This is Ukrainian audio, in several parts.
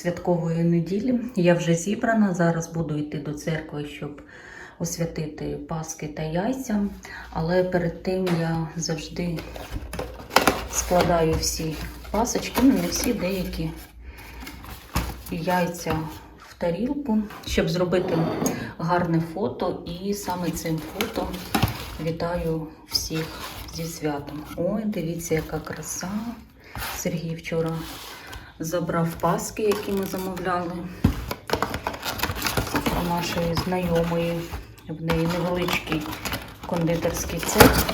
святкової неділі. Я вже зібрана. Зараз буду йти до церкви, щоб освятити паски та яйця. Але перед тим я завжди складаю всі пасочки, ну не всі, деякі яйця в тарілку, щоб зробити гарне фото. І саме цим фото вітаю всіх зі святом. Ой, дивіться, яка краса. Сергій вчора забрав паски, які ми замовляли у нашої знайомої. В неї невеличкий кондитерський цех.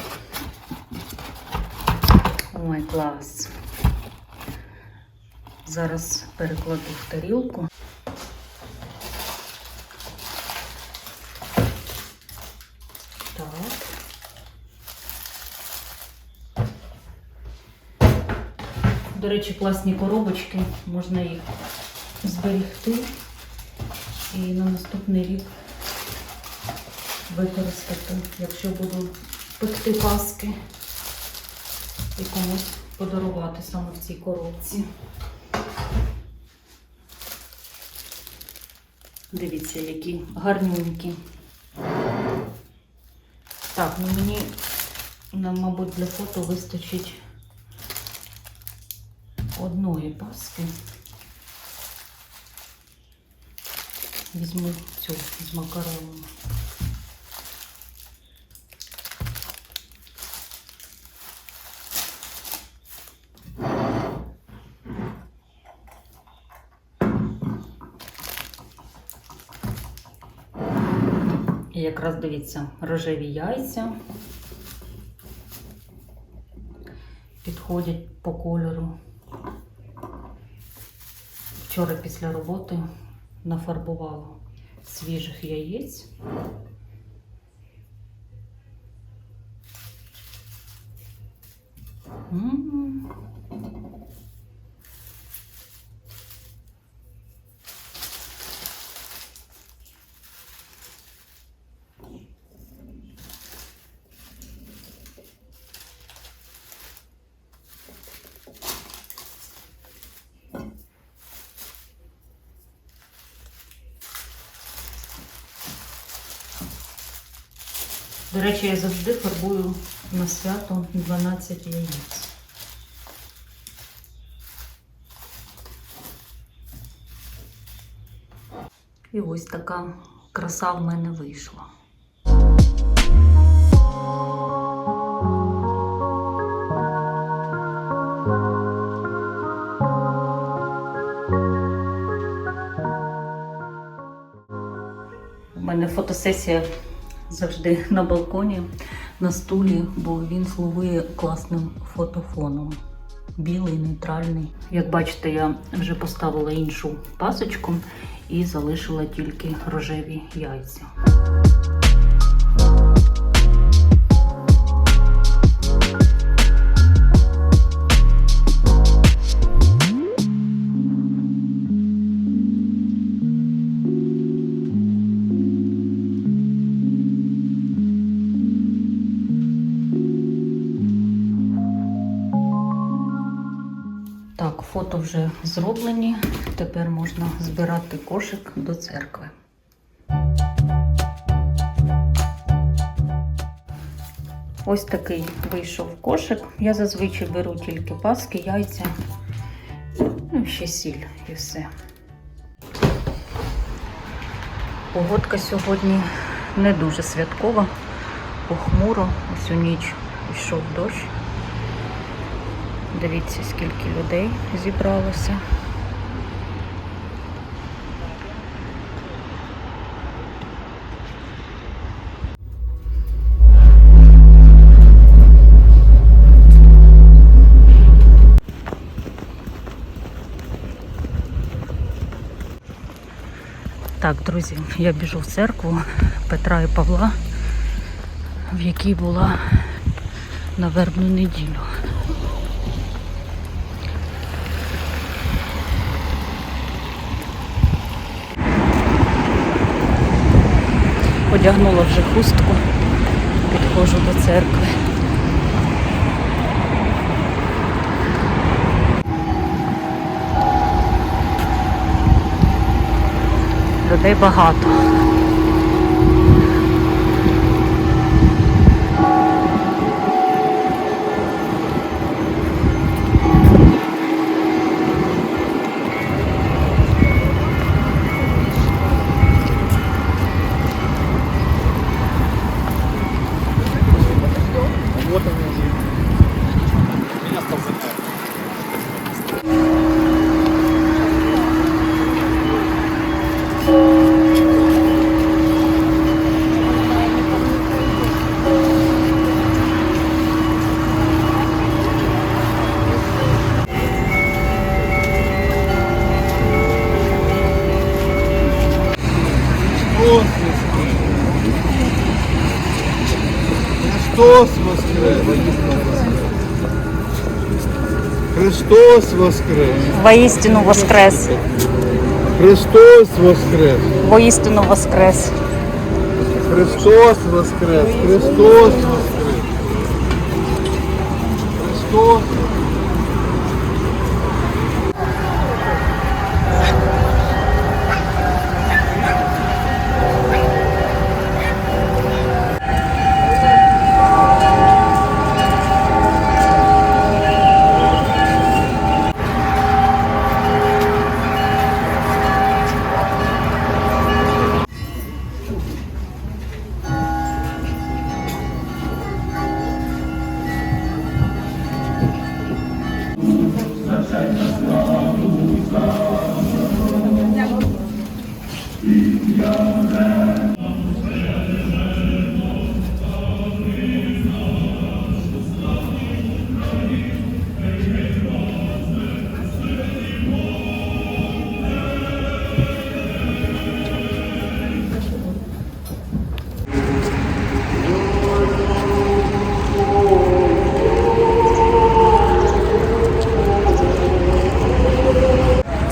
Ой, клас. Зараз перекладу в тарілку. Так. До речі, класні коробочки, можна їх зберегти і на наступний рік використати, якщо буду пекти паски і комусь подарувати саме в цій коробці. Дивіться, які гарненькі. Так, ну мені, ну, мабуть, для фото вистачить одної паски. Візьму цю з макароном. І якраз дивіться, рожеві яйця підходять по кольору. Вчора після роботи нафарбувала свіжих яєць. М. До речі, я завжди фарбую на свято 12 яєць. І ось така краса в мене вийшла. У мене фотосесія завжди на балконі, на стулі, бо він слугує класним фотофоном. Білий, нейтральний. Як бачите, я вже поставила іншу пасочку і залишила тільки рожеві яйця. Зроблені. Тепер можна збирати кошик до церкви. Ось такий вийшов кошик. Я зазвичай беру тільки паски, яйця, ну, ще сіль і все. Погодка сьогодні не дуже святкова, похмуро. Ось у ніч йшов дощ. Дивіться, скільки людей зібралося. Так, друзі, я біжу в церкву Петра і Павла, в якій була на вербну неділю. Одягнула вже хустку, підходжу до церкви. Людей багато. Христос воскрес! Воістину воскрес! Христос воскрес! Воістину воскрес! Христос воскрес! Христос воскрес! Христос!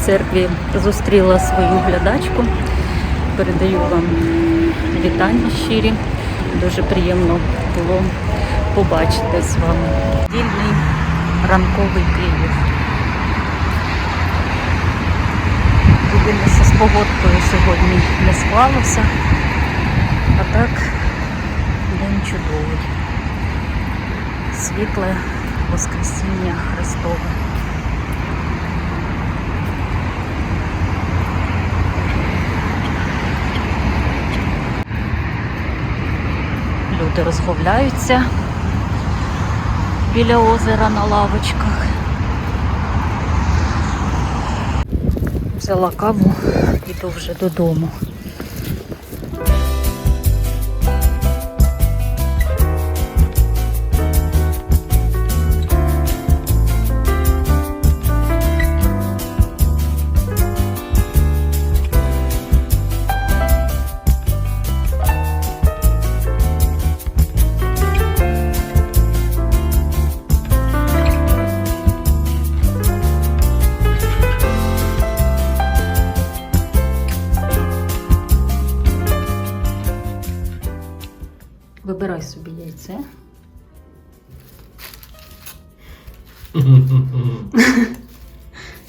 Церкві зустріла свою глядачку. Передаю вам вітання щирі. Дуже приємно було побачити з вами. Вільний ранковий Київ. Єдине, з погодкою сьогодні не склалося. А так, день чудовий. Світле Воскресіння Христове. Люди розмовляються біля озера на лавочках. Взяла каву, іду вже додому.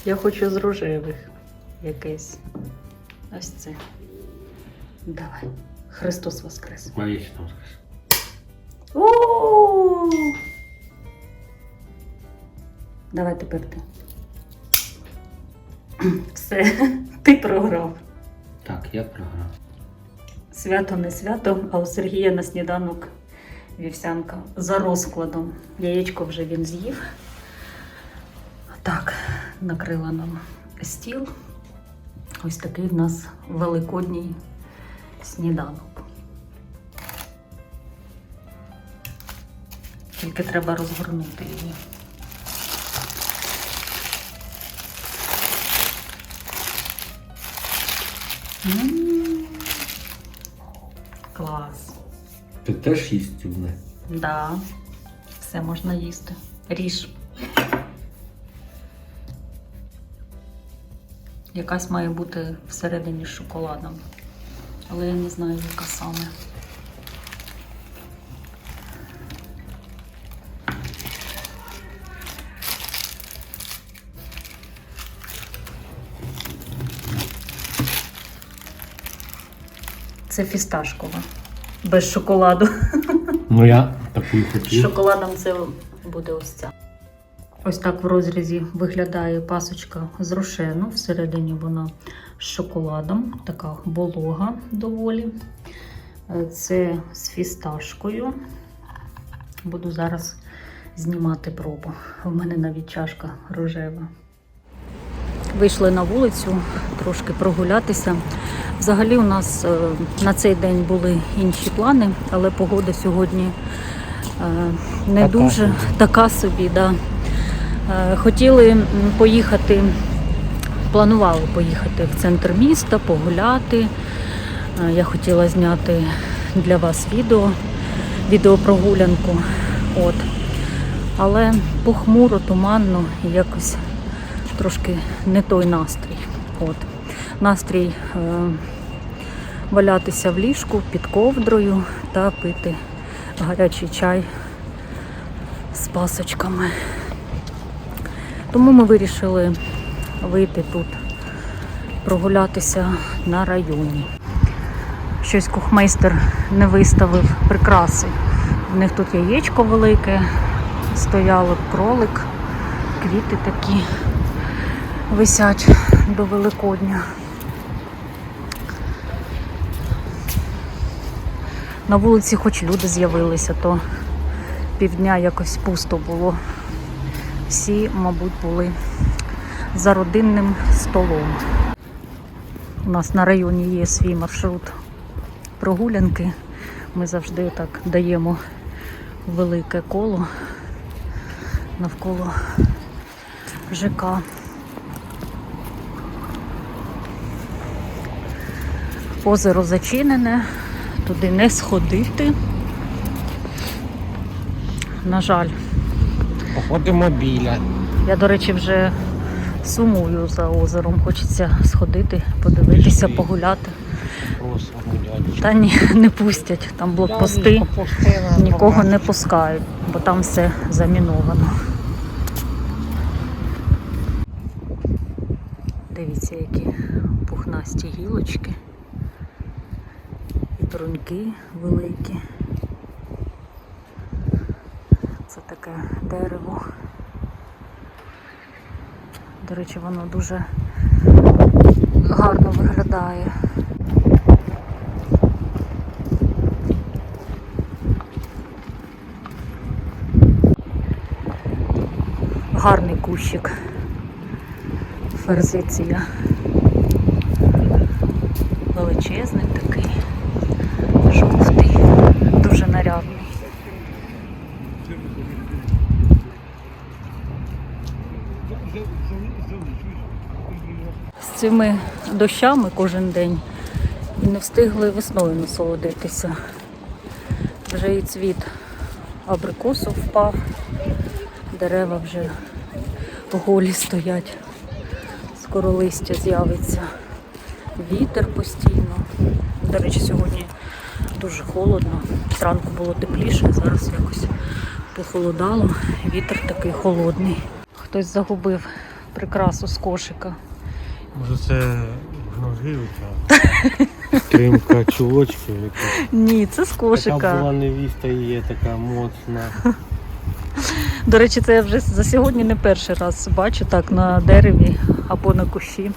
Я хочу з рожевих якесь. Ось це. Давай. Христос Воскрес. Воістину воскрес. О! Давай тепер ти. Все, ти програв. Так, я програв. Свято не свято, а у Сергія на сніданок вівсянка за розкладом. Яєчко вже він з'їв. Так, накрила нам стіл. Ось такий в нас великодній сніданок. Тільки треба розгорнути її. М, Клас. Ти теж їсть мене? Да, все можна їсти. Ріж. Якась має бути всередині з шоколадом. Але я не знаю, яка саме. Це фісташкова. Без шоколаду. Ну я таку З шоколадом це буде ось ця. Ось так в розрізі виглядає пасочка з рошену. Всередині вона з шоколадом, така волога доволі. Е, Це з фісташкою. Буду зараз знімати пробу. У мене навіть чашка рожева. Вийшли на вулицю трошки прогулятися. Взагалі, у нас е, на цей день були інші плани, але погода сьогодні е, не Така дуже така собі. Да. Е, Хотіли поїхати, планували поїхати в центр міста, погуляти. Е, Я хотіла зняти для вас відео, відеопрогулянку. От. Але похмуро, туманно і якось трошки не той настрій. От. Настрій е, валятися в ліжку під ковдрою та пити гарячий чай з пасочками. Тому ми вирішили вийти тут, прогулятися на районі. Щось кухмейстер не виставив прикраси. В них тут яєчко велике, стояло кролик, квіти такі висять до Великодня. На вулиці хоч люди з'явилися, то півдня якось пусто було. Всі, мабуть, були за родинним столом. У нас на районі є свій маршрут прогулянки. Ми завжди так даємо велике коло навколо ЖК. Озеро зачинене, туди не сходити. На жаль, Походимо біля. я, до речі, вже сумую за озером. Хочеться сходити, подивитися, Пішли. погуляти. Просто гуляти. Та ні, не пустять. Там блокпости, нікого не пускають, бо там все заміновано. Дивіться, які пухнасті гілочки. І бруньки великі. Це таке дерево. До речі, воно дуже гарно виглядає. Гарний кущик. Ферзиція. Величезний такий, жовтий, дуже нарядний. З цими дощами кожен день і не встигли весною насолодитися. Вже і цвіт абрикосу впав, дерева вже голі стоять, скоро листя з'явиться, вітер постійно. До речі, сьогодні дуже холодно. Зранку було тепліше, зараз якось похолодало. Вітер такий холодний. Хтось загубив прикрасу з кошика. Може це ноживка? Тримка чулочків якась. Ні, це з Така була невіста і є така моцна. До речі, це я вже за сьогодні не перший раз бачу так на дереві або на кущі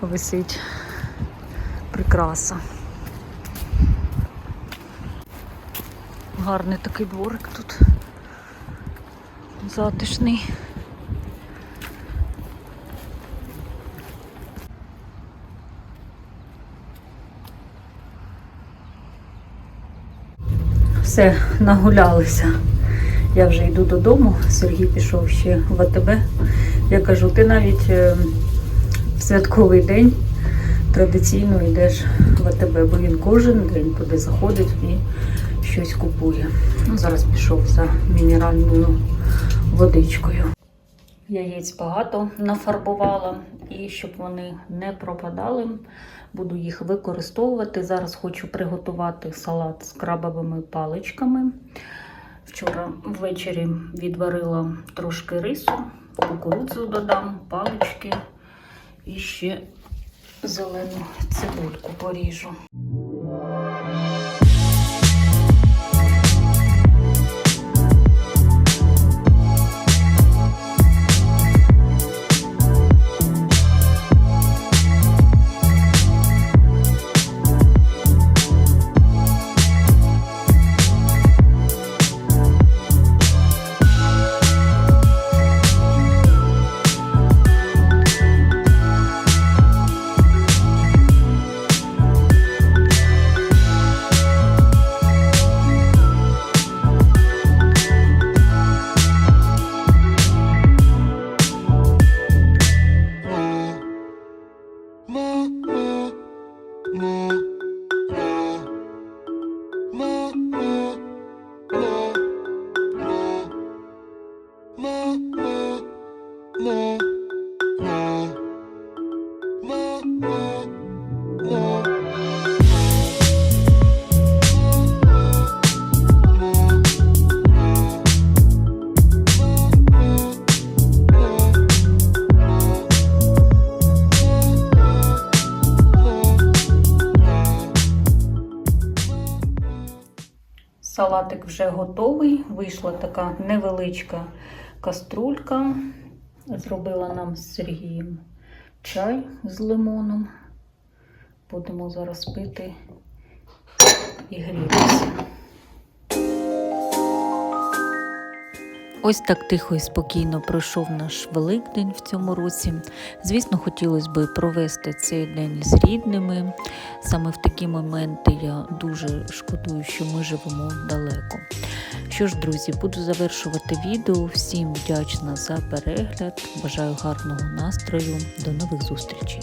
висить прикраса. Гарний такий дворик тут. Затишний. Все, нагулялися. Я вже йду додому. Сергій пішов ще в АТБ. Я кажу, ти навіть е, в святковий день традиційно йдеш в АТБ, бо він кожен день туди заходить і щось купує. Ну, зараз пішов за мінеральною водичкою. Яєць багато нафарбувала, і щоб вони не пропадали, буду їх використовувати. Зараз хочу приготувати салат з крабовими паличками. Вчора ввечері відварила трошки рису, кукурудзу додам, палички і ще зелену цибульку поріжу. Салатик вже готовий. Вийшла така невеличка каструлька. Зробила нам з Сергієм чай з лимоном. Будемо зараз пити і грітися. Ось так тихо і спокійно пройшов наш Великдень в цьому році. Звісно, хотілося б провести цей день з рідними. Саме в такі моменти я дуже шкодую, що ми живемо далеко. Що ж, друзі, буду завершувати відео. Всім вдячна за перегляд. Бажаю гарного настрою. До нових зустрічей!